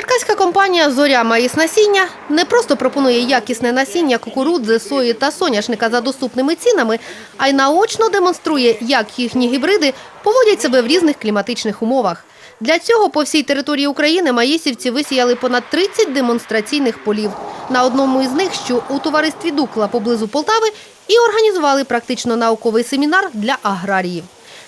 Черкаська компанія Зоря Маїс насіння не просто пропонує якісне насіння кукурудзи, сої та соняшника за доступними цінами, а й наочно демонструє, як їхні гібриди поводять себе в різних кліматичних умовах. Для цього по всій території України маїсівці висіяли понад 30 демонстраційних полів. На одному із них, що у товаристві Дукла поблизу Полтави, і організували практично науковий семінар для аграріїв.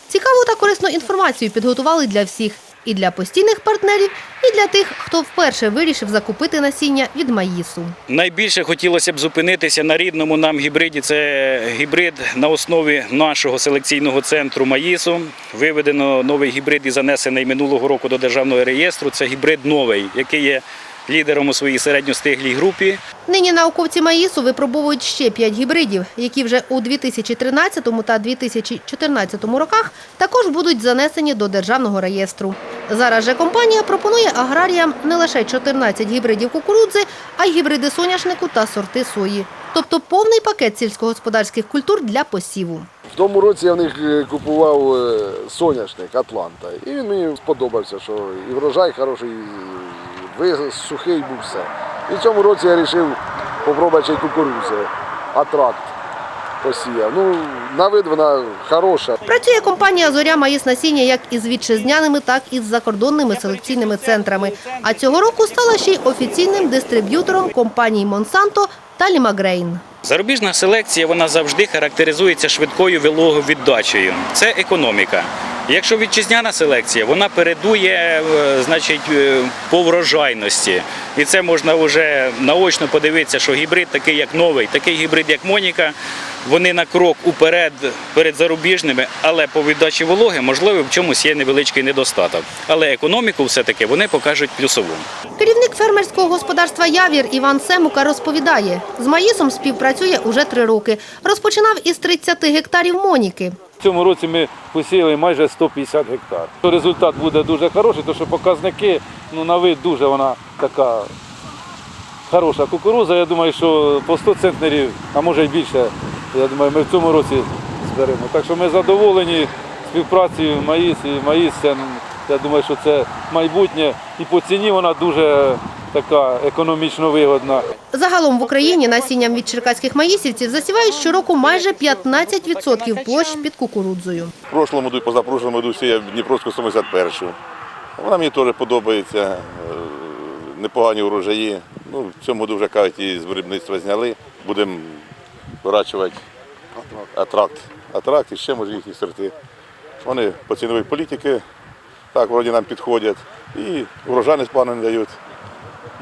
Цікаву та корисну інформацію підготували для всіх – і для постійних партнерів, і для тих, хто вперше вирішив закупити насіння від маїсу. Найбільше хотілося б зупинитися на рідному нам гібриді. Це гібрид на основі нашого селекційного центру Маїсу. Виведено новий гібрид і занесений минулого року до державного реєстру. Це гібрид новий, який є лідером у своїй середньостиглій групі. Нині науковці маїсу випробовують ще п'ять гібридів, які вже у 2013 та 2014 роках також будуть занесені до державного реєстру. Зараз же компанія пропонує аграріям не лише 14 гібридів кукурудзи, а й гібриди соняшнику та сорти сої. Тобто повний пакет сільськогосподарських культур для посіву. В тому році я в них е, купував е, соняшник Атланта. І він мені сподобався, що і врожай хороший, і сухий був все. І в цьому році я вирішив спробувати кукурудзи. Атракт посіяв. Ну, на вид вона хороша. Працює компанія Зоря Маїс насіння як із вітчизняними, так і з закордонними селекційними центрами. А цього року стала ще й офіційним дистриб'ютором компаній Монсанто та Лімагрейн. Зарубіжна селекція вона завжди характеризується швидкою вилоговіддачею. Це економіка. Якщо вітчизняна селекція, вона передує е, значить, е, по врожайності. І це можна вже наочно подивитися, що гібрид такий, як новий, такий гібрид, як Моніка, вони на крок уперед перед зарубіжними, але по віддачі вологи, можливо, в чомусь є невеличкий недостаток. Але економіку все-таки вони покажуть плюсову. Керівник фермерського господарства Явір Іван Семука розповідає, з Маїсом співпрацює уже три роки. Розпочинав із 30 гектарів Моніки. В цьому році ми посіяли майже 150 гектар. Результат буде дуже хороший, тому що показники ну, на вид дуже вона така хороша кукуруза. Я думаю, що по 100 центнерів, а може й більше, я думаю, ми в цьому році зберемо. Так що ми задоволені співпрацею Маїс і Маїс. Це, я думаю, що це майбутнє. І по ціні вона дуже така економічно вигодна. Загалом в Україні насінням від черкаських маїсівців засівають щороку майже 15% площ під кукурудзою. В прошлому і позапрошлому году сіяв Дніпровську 71-ю. Вона мені теж подобається. е, Непогані урожаї. Ну, в цьому году вже кажуть, і з виробництва зняли. Будемо вирощувати атракт. Атракт і ще може їхні сорти. Вони по ціновій політики так вроді нам підходять. І урожайність пану не дають.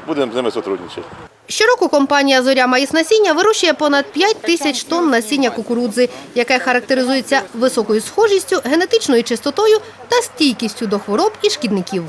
Будемо з ними сотрудничати. Щороку компанія «Зоря Маїс насіння» вирощує понад 5 тисяч тонн насіння кукурудзи, яке характеризується високою схожістю, генетичною чистотою та стійкістю до хвороб і шкідників.